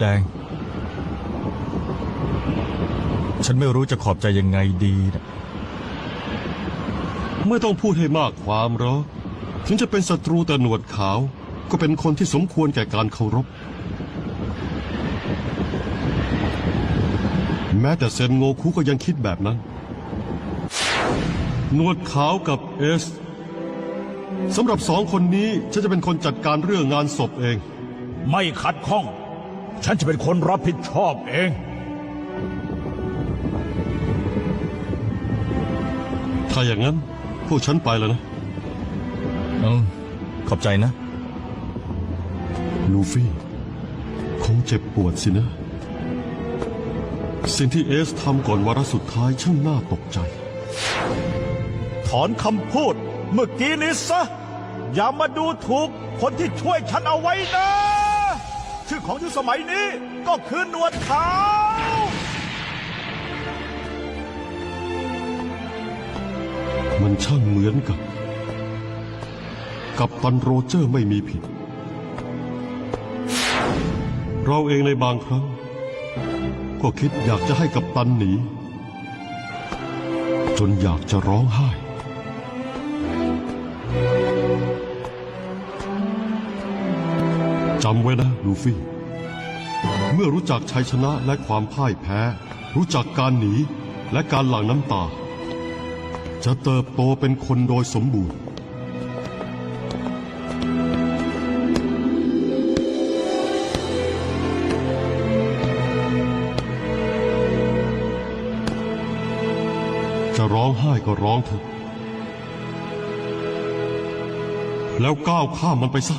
แดง ฉันไม่รู้จะขอบใจยังไงดีนะไม่ต้องพูดให้มากความหรอกถึงจะเป็นศัตรูแต่หนวดขาว ก็เป็นคนที่สมควรแก่การเคารพ แม้แต่เซนโงคุก็ยังคิดแบบนั้น หนวดขาวกับเอสสำหรับสองคนนี้ ฉันจะเป็นคนจัดการเรื่องงานศพเอง ไม่ขัดข้อง ฉันจะเป็นคนรับผิดชอบเอง ถ้าอย่างนั้นพวกฉันไปแล้วนะ อืมขอบใจนะ ลูฟี่ คงเจ็บปวดสินะ สิ่งที่เอสทำก่อนวาระสุดท้ายช่างน่าตกใจ ถอนคำพูด เมื่อกี้นี้ซะ อย่ามาดูถูกคนที่ช่วยฉันเอาไว้นะชื่อ ของยุคสมัยนี้ ก็คือหนวดขาวมันช่างเหมือนกับ กับตันโรเจอร์ไม่มีผิด เราเองในบางครั้ง ก็คิดอยากจะให้กับตันหนี จนอยากจะร้องไห้ จำไว้นะลูฟี่ เมื่อรู้จักชัยชนะและความพ่ายแพ้ รู้จักการหนีและการหลั่งน้ำตา จะเติบโตเป็นคนโดยสมบูรณ์ จะร้องไห้ก็ร้องเถอะแล้วก้าวข้ามมันไปซะ